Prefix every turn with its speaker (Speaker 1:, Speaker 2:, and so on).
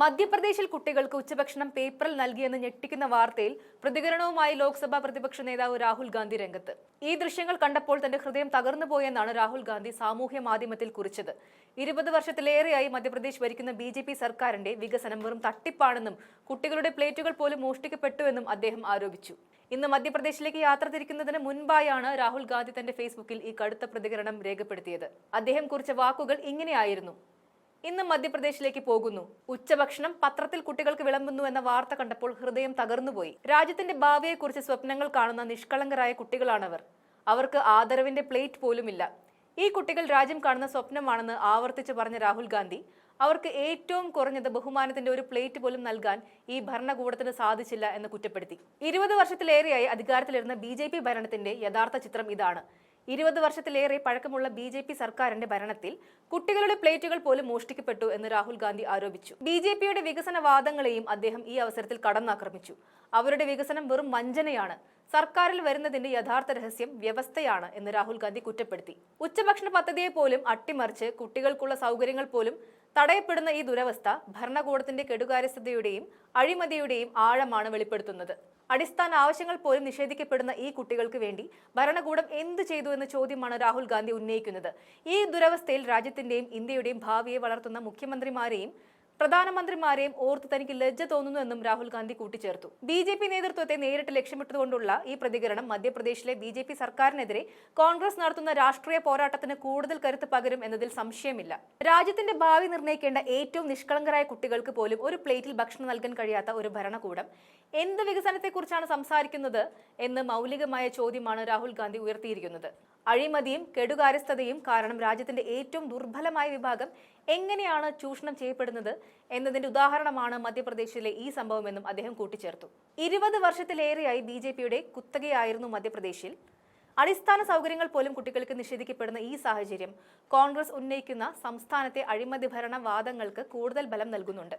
Speaker 1: മധ്യപ്രദേശിൽ കുട്ടികൾക്ക് ഉച്ചഭക്ഷണം പേപ്പറിൽ നൽകിയെന്ന് ഞെട്ടിക്കുന്ന വാർത്തയിൽ പ്രതികരണവുമായി ലോക്സഭാ പ്രതിപക്ഷ നേതാവ് രാഹുൽ ഗാന്ധി രംഗത്ത്. ഈ ദൃശ്യങ്ങൾ കണ്ടപ്പോൾ തന്റെ ഹൃദയം തകർന്നുപോയെന്നാണ് രാഹുൽ ഗാന്ധി സാമൂഹ്യ മാധ്യമത്തിൽ കുറിച്ചത്. ഇരുപത് വർഷത്തിലേറെയായി മധ്യപ്രദേശ് ഭരിക്കുന്ന ബി ജെ പി സർക്കാരിന്റെ വികസനം വെറും തട്ടിപ്പാണെന്നും കുട്ടികളുടെ പ്ലേറ്റുകൾ പോലും മോഷ്ടിക്കപ്പെട്ടുവെന്നും അദ്ദേഹം ആരോപിച്ചു. ഇന്ന് മധ്യപ്രദേശിലേക്ക് യാത്ര തിരിക്കുന്നതിന് മുൻപായാണ് രാഹുൽ ഗാന്ധി തന്റെ ഫേസ്ബുക്കിൽ ഈ കടുത്ത പ്രതികരണം രേഖപ്പെടുത്തിയത്. അദ്ദേഹം കുറിച്ച വാക്കുകൾ ഇങ്ങനെയായിരുന്നു. ഇന്ന് മധ്യപ്രദേശിലേക്ക് പോകുന്നു. ഉച്ചഭക്ഷണം പത്രത്തിൽ കുട്ടികൾക്ക് വിളമ്പുന്നു എന്ന വാർത്ത കണ്ടപ്പോൾ ഹൃദയം തകർന്നുപോയി. രാജ്യത്തിന്റെ ഭാവിയെക്കുറിച്ച് സ്വപ്നങ്ങൾ കാണുന്ന നിഷ്കളങ്കരായ കുട്ടികളാണവർ. അവർക്ക് ആദരവിന്റെ പ്ലേറ്റ് പോലുമില്ല. ഈ കുട്ടികൾ രാജ്യം കാണുന്ന സ്വപ്നമാണെന്ന് ആവർത്തിച്ചു പറഞ്ഞ രാഹുൽ ഗാന്ധി അവർക്ക് ഏറ്റവും കുറഞ്ഞത് ബഹുമാനത്തിന്റെ ഒരു പ്ലേറ്റ് പോലും നൽകാൻ ഈ ഭരണകൂടത്തിന് സാധിച്ചില്ല എന്ന് കുറ്റപ്പെടുത്തി. ഇരുപത് വർഷത്തിലേറെയായി അധികാരത്തിലിരുന്ന ബി ഭരണത്തിന്റെ യഥാർത്ഥ ചിത്രം ഇതാണ്. ഇരുപത് വർഷത്തിലേറെ പഴക്കമുള്ള ബി ജെ പി സർക്കാരിന്റെ ഭരണത്തിൽ കുട്ടികളുടെ പ്ലേറ്റുകൾ പോലും മോഷ്ടിക്കപ്പെട്ടു എന്ന് രാഹുൽ ഗാന്ധി ആരോപിച്ചു. ബി ജെ പിയുടെ വികസന വാദങ്ങളെയും അദ്ദേഹം ഈ അവസരത്തിൽ കടന്നാക്രമിച്ചു. അവരുടെ വികസനം വെറും വഞ്ചനയാണ്. സർക്കാരിൽ വരുന്നതിന്റെ യഥാർത്ഥ രഹസ്യം വ്യവസ്ഥയാണ് എന്ന് രാഹുൽ ഗാന്ധി കുറ്റപ്പെടുത്തി. ഉച്ചഭക്ഷണ പദ്ധതിയെ പോലും അട്ടിമറിച്ച് കുട്ടികൾക്കുള്ള സൗകര്യങ്ങൾ പോലും തടയപ്പെടുന്ന ഈ ദുരവസ്ഥ ഭരണകൂടത്തിന്റെ കെടുകാര്യസ്ഥതയുടെയും അഴിമതിയുടെയും ആഴമാണ് വെളിപ്പെടുത്തുന്നത്. അടിസ്ഥാന ആവശ്യങ്ങൾ പോലും നിഷേധിക്കപ്പെടുന്ന ഈ കുട്ടികൾക്ക് വേണ്ടി ഭരണകൂടം എന്ത് ചെയ്തു എന്ന ചോദ്യമാണ് രാഹുൽ ഗാന്ധി ഉന്നയിക്കുന്നത്. ഈ ദുരവസ്ഥയിൽ രാജ്യത്തിന്റെയും ഇന്ത്യയുടെയും ഭാവിയെ വളർത്തുന്ന മുഖ്യമന്ത്രിമാരെയും പ്രധാനമന്ത്രിമാരെയും ഓർത്ത് തനിക്ക് ലജ്ജ തോന്നുന്നുവെന്നും രാഹുൽ ഗാന്ധി കൂട്ടിച്ചേർത്തു. ബി ജെ പി നേതൃത്വത്തെ നേരിട്ട് ലക്ഷ്യമിട്ടുകൊണ്ടുള്ള ഈ പ്രതികരണം മധ്യപ്രദേശിലെ ബി ജെ പി സർക്കാരിനെതിരെ കോൺഗ്രസ് നടത്തുന്ന രാഷ്ട്രീയ പോരാട്ടത്തിന് കൂടുതൽ കരുത്ത് പകരും എന്നതിൽ സംശയമില്ല. രാജ്യത്തിന്റെ ഭാവി നിർണയിക്കേണ്ട ഏറ്റവും നിഷ്കളങ്കരായ കുട്ടികൾക്ക് പോലും ഒരു പ്ലേറ്റിൽ ഭക്ഷണം നൽകാൻ കഴിയാത്ത ഒരു ഭരണകൂടം. എന്ത് വികസനത്തെക്കുറിച്ചാണ് സംസാരിക്കുന്നത് എന്ന് മൗലികമായ ചോദ്യമാണ് രാഹുൽ ഗാന്ധി ഉയർത്തിയിരിക്കുന്നത്. അഴിമതിയും കെടുകാര്യസ്ഥതയും കാരണം രാജ്യത്തിന്റെ ഏറ്റവും ദുർബലമായ വിഭാഗം എങ്ങനെയാണ് ചൂഷണം ചെയ്യപ്പെടുന്നത് എന്നതിന്റെ ഉദാഹരണമാണ് മധ്യപ്രദേശിലെ ഈ സംഭവമെന്നും അദ്ദേഹം കൂട്ടിച്ചേർത്തു. ഇരുപത് വർഷത്തിലേറെയായി ബി ജെ പിയുടെ കുത്തകയായിരുന്നു മധ്യപ്രദേശിൽ. അടിസ്ഥാന സൗകര്യങ്ങൾ പോലും കുട്ടികൾക്ക് നിഷേധിക്കപ്പെടുന്ന ഈ സാഹചര്യം കോൺഗ്രസ് ഉന്നയിക്കുന്ന സംസ്ഥാനത്തെ അഴിമതി ഭരണ വാദങ്ങൾക്ക് കൂടുതൽ ബലം നൽകുന്നുണ്ട്.